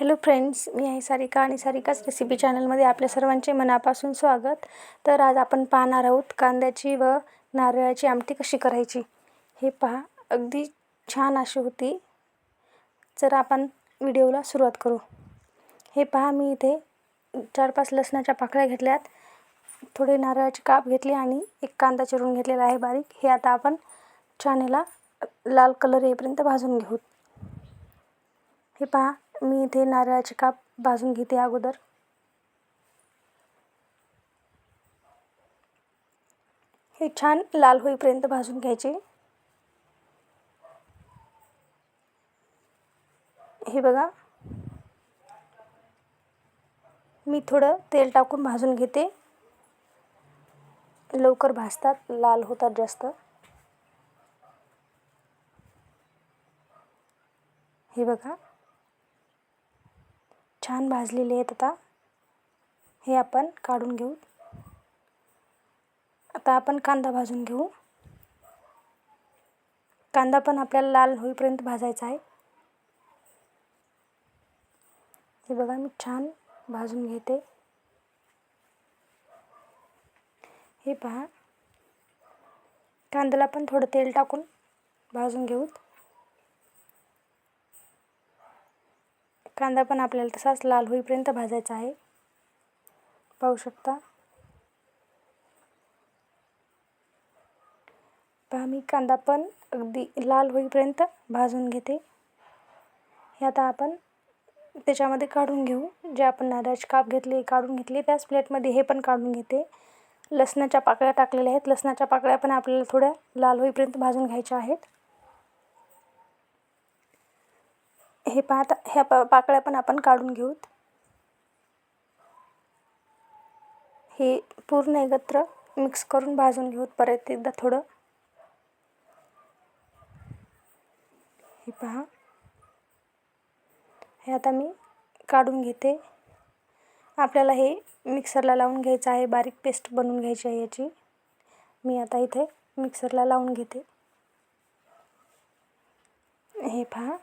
Hello friends मी आहे सारिका आणि सारिकाच recipe चॅनलमध्ये आपल्या सर्वांचे मनापासून स्वागत. तर आज आपण पाहणार आहोत कांद्याची व नारळाची आमटी कशी करायची. हे पहा अगदी छान अशी होती. जर आपण व्हिडिओला सुरुवात करू. हे पहा मी इथे चार पाच लसणाच्या पाकळ्या घेतल्यात. थोडे नारळाचे काप घेतले आणि एक कांदा चिरून घेतलेला आहे बारीक. हे आता आपण छान याला लाल कलर येईपर्यंत भाजून घेऊ. हे पहा मी इथे नारळाचे काप भाजून घेते अगोदर. हे छान लाल होईपर्यंत भाजून घ्यायचे. हे बघा. मी थोडं तेल टाकून भाजून घेते. लवकर भाजतात लाल होतात जास्त. हे बघा. छान भाजलेले आहेत आता. हे आपण काढून घेऊ. आता आपण कांदा भाजून घेऊ. कांदा पण आपल्याला लाल होईपर्यंत भाजायचा आहे. हे बघा मी छान भाजून घेते. हे पहा. कांद्याला पण थोडं तेल टाकून भाजून घेऊ. कांदा पण आपल्याला तसाच लाल होईपर्यंत भाजायचा आहे. पाहू शकता. पहा मी कांदा पण अगदी लाल होईपर्यंत भाजून घेते. हे आता आपण त्याच्यामध्ये काढून घेऊ. जे आपण नारळाचे काप घेतले काढून घेतले. त्याच प्लेटमध्ये हे पण काढून घेते. लसणाच्या पाकळ्या टाकलेल्या आहेत. लसणाच्या पाकळ्या पण आपल्याला थोड्या लाल होईपर्यंत भाजून घ्यायच्या आहेत. हे पाहता ह्या पा पाकळ्या पण आपण काढून घेऊत. हे पूर्ण एकत्र मिक्स करून भाजून घेऊत परत एकदा थोडं. हे पहा. हे आता मी काढून घेते. आपल्याला हे मिक्सरला लावून घ्यायचं आहे बारीक पेस्ट बनवून घ्यायची आहे याची. मी आता इथे मिक्सरला लावून घेते. हे पहा.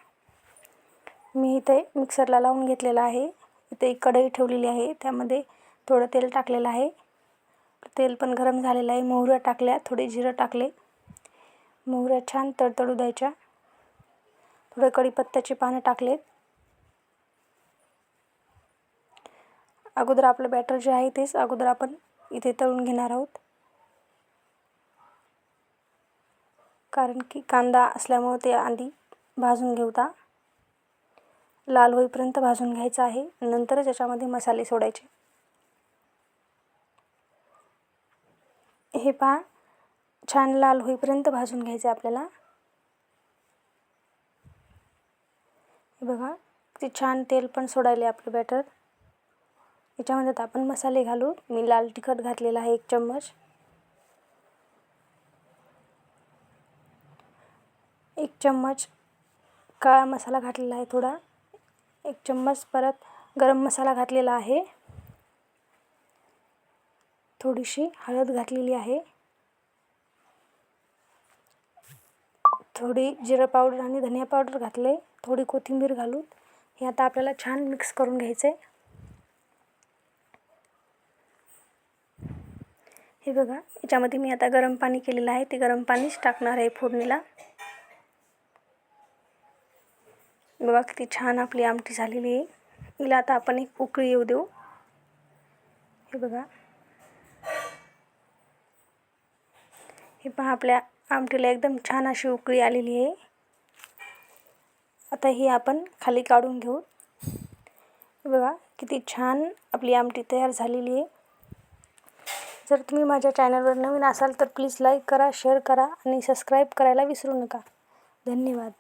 मी इथे मिक्सरला लावून घेतलेला आहे. इथे एक कढई ठेवलेली आहे. त्यामध्ये थोडं तेल टाकलेलं आहे. तेल पण गरम झालेलं आहे. मोहऱ्या टाकल्या थोडे जिरं टाकले. मोहऱ्या छान तडतडू द्यायच्या. थोडं कढीपत्त्याचे पानं टाकलेत. अगोदर आपलं बॅटर जे आहे तेच अगोदर आपण इथे तळून घेणार आहोत. कारण की कांदा असल्यामुळे ते आधी भाजून घेऊता लाल होईपर्यंत भाजून घ्यायचं आहे नंतरच याच्यामध्ये मसाले सोडायचे. हे पहा छान लाल होईपर्यंत भाजून घ्यायचं आपल्याला. हे बघा ते छान तेल पण सोडायले आपलं बॅटर याच्यामध्ये आता आपण मसाले घालू. मी लाल तिखट घातलेला आहे एक चम्मच. एक चम्मच काळा मसाला घातलेला आहे थोडा. एक चम्मच परत गरम मसाला घातलेला आहे. थोडीशी हळद घातलेली आहे. थोडी जिरं पावडर आणि धनिया पावडर घातले. थोडी कोथिंबीर घालून. हे आता आपल्याला छान मिक्स करून घ्यायचं आहे हे बघा याच्यामध्ये मी आता गरम पाणी केलेलं आहे. ते गरम पाणीच टाकणार आहे फोडणीला. बघा किती छान आपली आमटी झालेली आहे. हिला आता आपण एक उकळी येऊ देऊ. हे बघा. हे पहा आपल्या आमटीला एकदम छान अशी उकळी आलेली आहे. आता ही आपण खाली काढून घेऊ. बघा किती छान आपली आमटी तयार झालेली आहे. जर तुम्ही माझ्या चॅनलवर नवीन असाल तर प्लीज लाईक करा शेअर करा आणि सबस्क्राईब करायला विसरू नका. धन्यवाद.